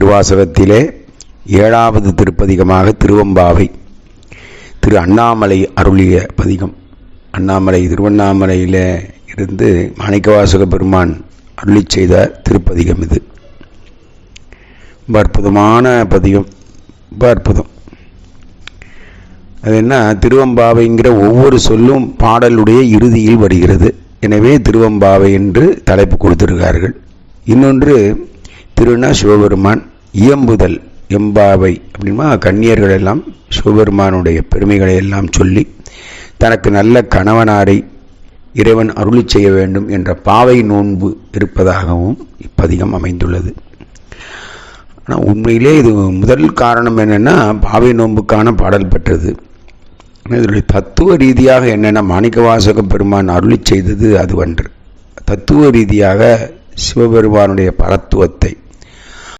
திருவாசகத்திலே ஏழாவது திருப்பதிகமாக திருவம்பாவை திரு அண்ணாமலை அருளிய பதிகம். அண்ணாமலை திருவண்ணாமலையில் இருந்து மாணிக்கவாசக பெருமான் அருளி செய்த திருப்பதிகம் இது. ரொம்ப அற்புதமான பதிகம் ரொம்ப அற்புதம். அது என்ன? திருவம்பாவைங்கிற ஒவ்வொரு சொல்லும் பாடலுடைய இறுதியில் வருகிறது. எனவே திருவம்பாவை என்று தலைப்பு கொடுத்திருக்கார்கள் இன்னொன்று திருநா சிவபெருமான் இயம்புதல் எம்பாவை அப்படின்னா கன்னியர்கள் எல்லாம் சிவபெருமானுடைய பெருமைகளை எல்லாம் சொல்லி தனக்கு நல்ல கணவனாரை இறைவன் அருளி செய்ய வேண்டும் என்ற பாவை நோன்பு இருப்பதாகவும் இப்பதிகம் அமைந்துள்ளது. ஆனால் உண்மையிலே இது முதல் காரணம் என்னென்னா பாவை நோன்புக்கான பாடல் பெற்றது. இதனுடைய தத்துவ ரீதியாக என்னென்னா மாணிக்கவாசக பெருமான் அருளி செய்தது அதுவன்று தத்துவ ரீதியாக சிவபெருமானுடைய பரத்துவத்தை